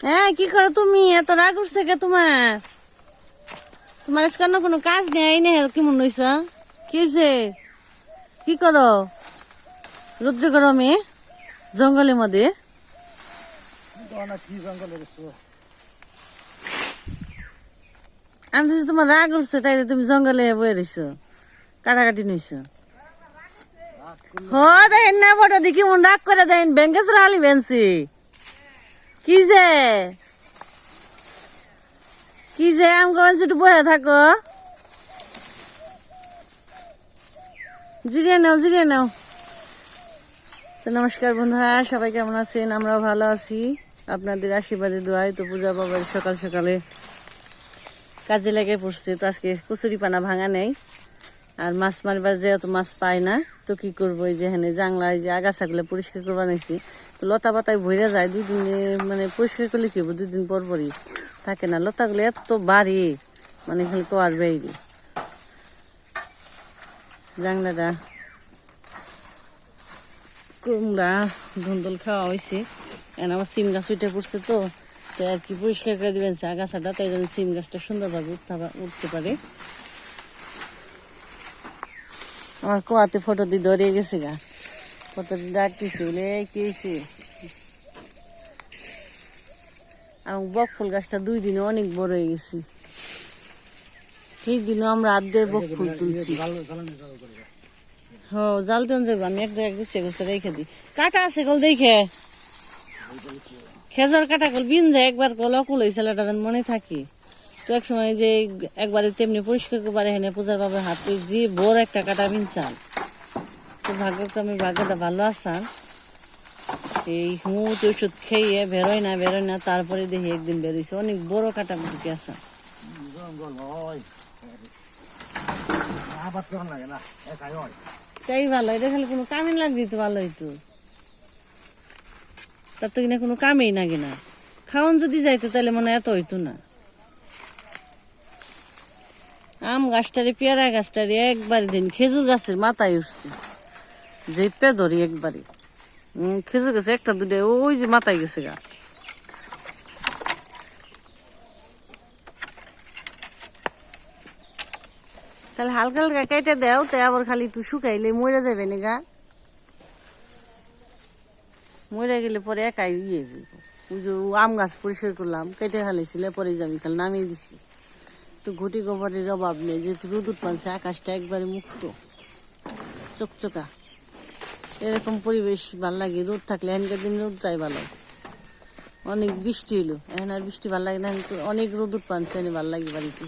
হ্যাঁ কি করো তুমি? এত রাগ উঠছে কে তোমার? তোমার আজকে অন্য কোনো কাজ নেই এই নেই কি মনে হইছ? কি হয়েছে কি করো? রুদ্র গরমে জঙ্গলের মধ্যে আমি তো তোমার রাগ উঠছে, তাই তুমি জঙ্গলে বয়ে রইছো, কাটাকাটি নইছো হ দেখেন না ফটো দেখি, মন রাগ করে দেন ব্যাংকেশ্বর হালি বেনছি কি যে? কি যে আম গেছি একটু বয়ে থাকো? জিরিয়ে নাও জিরিয়ে নাও। তো নমস্কার বন্ধুরা, সবাই কেমন আছেন? আমরাও ভালো আছি। আপনাদের আশীর্বাদে দোয়াই তো পূজা বাবার সকাল সকালে কাজে লেগে পড়ছে। তো আজকে কচুরি পানা ভাঙা নেই। আর মাছ মারবার যেহেতু মাছ পায় না, তো কি করব এই যে এখানে জাংলায় যে আগাছাগুলো পরিষ্কার করবার নিয়েছি লতা পাতায় ভরে যায় দুই দিনে মানে পরিষ্কার করলে কি হব? দুই দিন পর পরই থাকে না। লতাগুলো এত বাড়ি মানে খালি কোয়ার বেরি। জাংলাটা কুমড়া, ধুন্দল খাওয়া হয়েছে এখন আমার সিম গাছ উঠে পড়ছে তো তো আর কি পরিষ্কার করে দিবেন আগাছাটা, তাই সিম গাছটা সুন্দরভাবে উঠতে উঠতে পারে। আমার কোয়াতে ফটো দিয়ে ধরিয়ে গেছে গা। ফটো দিয়ে ডাকতেছে, বলে, এই, কি বক ফুল গাছটা দুই দিনে অনেক বড় হয়ে গেছি। ঠিক দিনও আমরা হাত দিয়ে বক ফুল তুলছি। হ, জাল দেন যাব আমি এক জায়গায় গুছিয়ে গুছিয়ে রেখে দিই। কাটা আছে কল দেখে? খেজার কাটা কল বিন্ধে একবার কল অকুল হয়েছে ছেলেটা মনে থাকি। তো এক সময় যে একবারে তেমনি পরিষ্কার করবার হেনে পূজার বাবার হাতে যে বড় একটা কাটা বিনছান তো ভাগ্যক্রমে ভাগ্যটা ভালো আসান। এই হুঁত ওষুধ খেয়ে বেরোয় না বেরোয় না, তারপরে দেখি একদিন বেরোইছে। অনেক বড় কাটা ঢুকে আসা জঙ্গল আবাদ করার লাগে না একাই হয় তাই ভালো, এটা খালি কোনো কামে লাগবে তো ভালো হইতো। তার তো কিনা কোনো কামেই নাগে না। খাওয়ান যদি যাইতো তাহলে মনে এত হইতো না। আম গাছটারে, পেয়ারা গাছটারে একবারে দিন, খেজুর গাছের মাথায় উঠছে। যেপে ধরি একবারে। খেজুর গাছে একটা দুটো ওই যে মাথায় গেছে গা। তাহলে হালকা হালকা কেটে দেও, তো আবার খালি তুই শুকাইলে মরে যাবে না গা। মরে গেলে পরে একাই ইয়ে যাবে ওই যে আম গাছ পরিষ্কার করলাম, কেটে ফেলেছিল পরে যাবি কাল নামিয়ে দিছি। তো ঘটি গোবরের অভাব নেই, যেহেতু রোদুর পানছে আকাশটা একবারে মুক্ত, চকচকা। এরকম পরিবেশ ভালো লাগে, রোদ থাকলে এখানকার দিন রোদটাই ভালো। অনেক বৃষ্টি হলো এখন আর বৃষ্টি ভালো লাগে না, অনেক রোদুর পানছে ভালো লাগে বাড়িতে।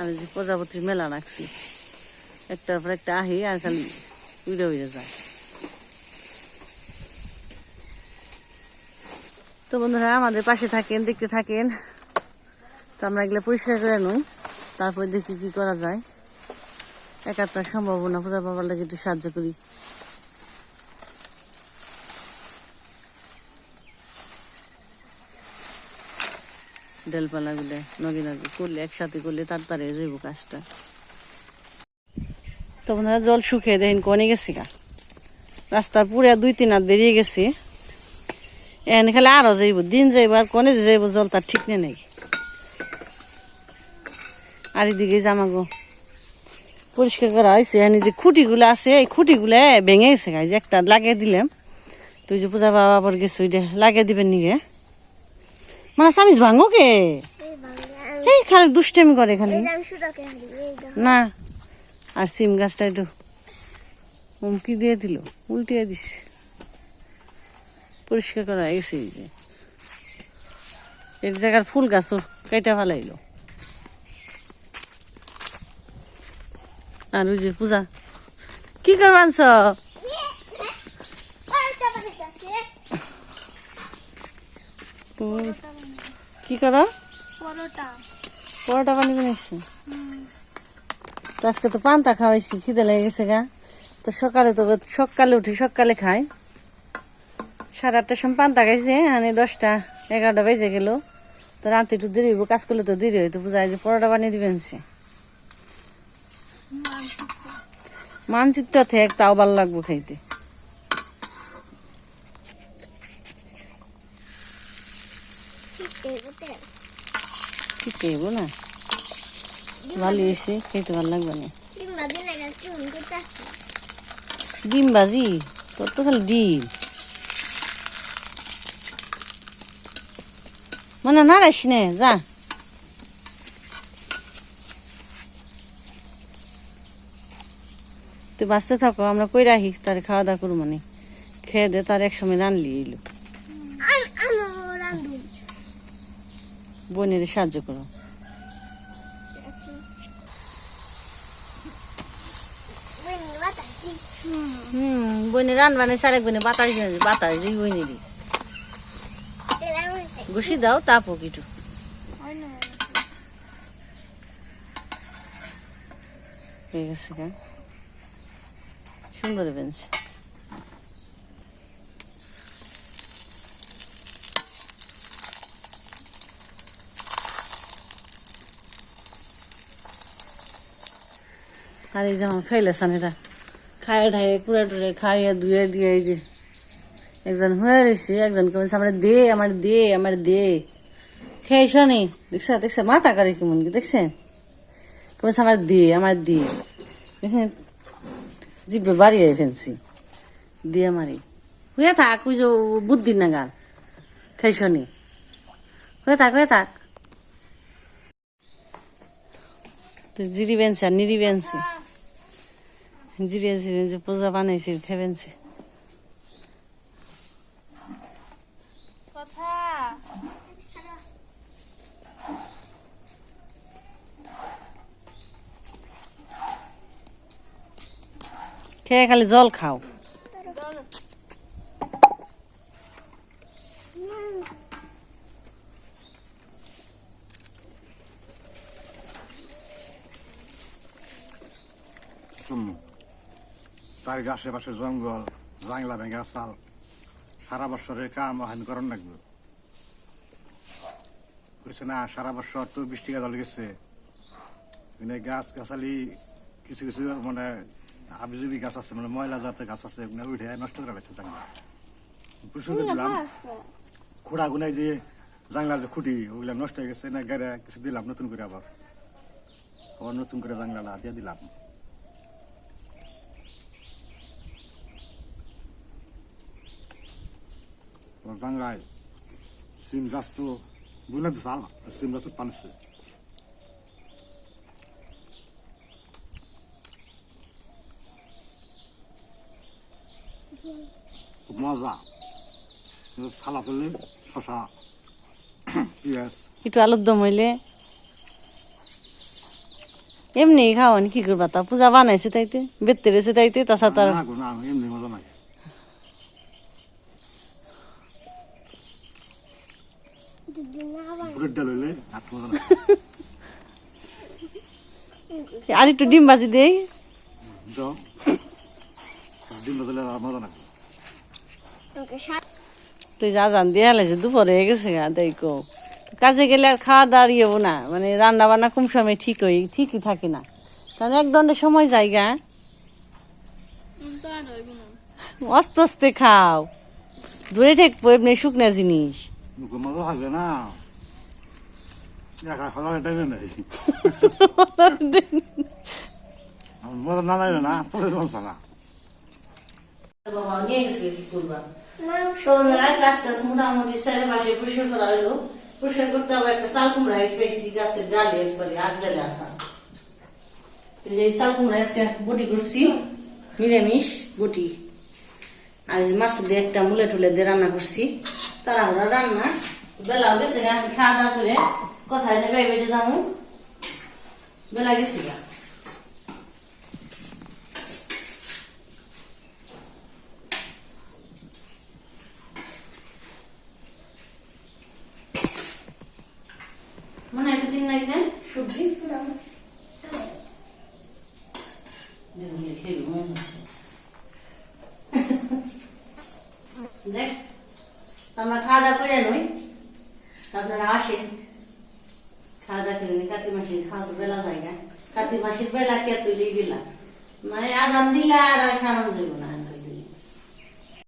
আমি যে প্রজাপতির মেলা রাখছি। একটার পর একটা আহি আর খালি উড়ে উড়ে যায়। তো বন্ধুরা, আমাদের পাশে থাকেন, দেখতে থাকেন। তো আমরা এগুলো পরিষ্কার করে নই। তারপর দেখি কি করা যায়। একাত্তার সম্ভাবনা পূজা বাবার লাগে একটু সাহায্য করি। ডেলপালাগুলো নগে নগে করলে, একসাথে করলে হয়ে যাইব কাজটা। তো বন্ধুরা, জল শুকিয়ে দেখেন কনে গেছি গা। রাস্তার পুরে দুই তিন হাত বেরিয়ে গেছি। এখানে খালি আরও যাইব, দিন যাইব আর কনে যাইব, জল তার ঠিক নেই নাকি? আর এদিকে জামাগো পরিষ্কার করা হয়েছে, এখানে যে খুঁটিগুলো আছে, এই খুঁটিগুলো ভেঙে গেছে গাই যে একটা লাগিয়ে দিলাম। তুই যে পূজা বাবা আবার গেছে, ওইটা লাগিয়ে দিবেন নিগে মানে সামিজ ভাঙো কে? এই খালি দুষ্টামি করে খালি। না। আর সিম গাছটা একটু হুমকি দিয়ে দিল উল্টিয়ে দিস। পরিষ্কার করা হয়ে গেছে এই যে। এক জায়গার ফুল গাছও কেটে ফেলাইলো। আর ওই যে পূজা কি করবানছ তুমি কি করো? পরোটা। পরোটা পানি বানাইছি? তো আজকে তো পান্তা খাওয়াইছি খিদে লেগে গেছে গা। তো সকালে তো সকালে উঠি সকালে খাই। সাড়ে আটটার সময় পান্তা খাইছে মানে দশটা এগারোটা বেজে গেল। তো রাতে একটু দেরি হইব কাজ করলে তো দেরি হইতো বুঝায় যে পরোটা বানিয়ে দিবেন সে মানচিত্র থেকে তাও ভালো লাগবো খাইতে। ঠিক হইব না ভালো হয়েছে খেতে ভালো লাগবে না। ডিম বাজি তোর তো খালি ডিম। মানে না রাইস নে যা। তুই বাঁচতে থাকো আমরা কই রাখি তার খাওয়া দাওয়া করব মানে খেয়ে দে তার এক সময় রানলি এলো বোনের সাহায্য করো। হুম বোনের রান মানে সারেক বোনে বাতাস বাতাস দিই বোনেরই ঘুষি দাও তাপো কিছু হয়ে গেছে সুন্দর বেঞ্চ আর এই যে আমার ফেলেছেন এটা খাইয়ে ঠাইয়ে কুড়ে টুড়ে খাইয়ে ধুয়ে দিয়ে এই যে একজন হয়ে রয়েছে একজন কমেছে আমার দে আমার দে আমার দে। খেয়েছ নি। দেখছ দেখছ, মাথা করে কেমন কি দেখছেন কমেছে আমার দে আমার দে। দেখেন, জিভে বাড়িয়ে ফেলছি। দিয়ে আমারই হয়ে থাক, ওই যে বুদ্ধি না গান খাইছ নি। হয়ে থাক হয়ে থাক। জিরি বেনছে আর নিরি বেনছে। জিরিয়ে জিরিয়ে যে পূজা বানাইছে খেবেনছে কথা খেয়ে খালি জল খাও হুম তার আশেপাশে জঙ্গল জাংলা ভেঙা চাল সারা বছরের কাম হানি করন লাগবে। বুঝছে না সারা বছর তো বৃষ্টি গাছ গেছে। মানে গাছ গাছালি কিছু কিছু মানে আবিজুবি গাছ আছে মানে ময়লা জাতের গাছ আছে উঠে নষ্ট করে ফেলছে জাংলা। পুষকে দিলাম। খুঁড়া গুনাই যে জাংলার যে খুঁটি ওগুলা নষ্ট হয়ে গেছে না গাড়ি কিছু দিলাম নতুন করে আবার। আবার নতুন করে জাংলাটা দিয়ে দিলাম। গাছ তো বুঝলে তো চাল সিম গাছের খুব মজা ছালা করলে শশা পেঁয়াজ একটু আলুর দম হইলে এমনি খাওয়ান কি করবা তা পূজা বানাইছে তাইতে বেতে রয়েছে তাইতে তাছাড়া তার এমনি মজা নাই বুড়ের ডাল হইলে আর একটু ডিম বাজি দেই। তুই যা জান দিয়ে হেলাইছে দুপুরে হয়ে গেছে গা দেখো। কাজে গেলে আর খাওয়া দাওয়ার ইয়েও না। মানে রান্না বান্না কম সময় ঠিক হই ঠিকই থাকে না। কারণ এক দণ্ডের সময় জায়গা আস্তে আস্তে খাও। দূরে ঠেকবো এমনি শুকনা জিনিস। মুখে মজা থাকবে না একা খাওয়ার টাইমে নেই আমার না লাগবে না তোর সমস্যা না বাবা নিয়ে গেছে কি করবা সন্ধ্যায় গাছ টাছ মোটামুটি সাড়ে পাশে পরিষ্কার করা হলো পরিষ্কার করতে আবার একটা চাল কুমড়া পেয়েছি গাছের ডালে একবারে আসা যে এই চাল কুমড়া আজকে বটি করছি নিরামিষ বটি আর মাছ দিয়ে একটা মুলে টুলে দিয়ে রান্না করছি তাড়াহুড়া রান্না বেলাও গেছে না আমি খাওয়া দাওয়া করে কোথায় নেবে বেটে যাব? বেলা গেছি গা। মনে একদিন লাগবে, সবজি? দেখ আমরা খাওয়া দাওয়া করে নই। আপনারা আসেন। খাওয়া দাওয়া করে। কাতি মাসির খাওয়া তো বেলা না। কাতি মাসের বেলা কে তুলি দিলা? মানে আজান দিলা আর সারানো যাইব না।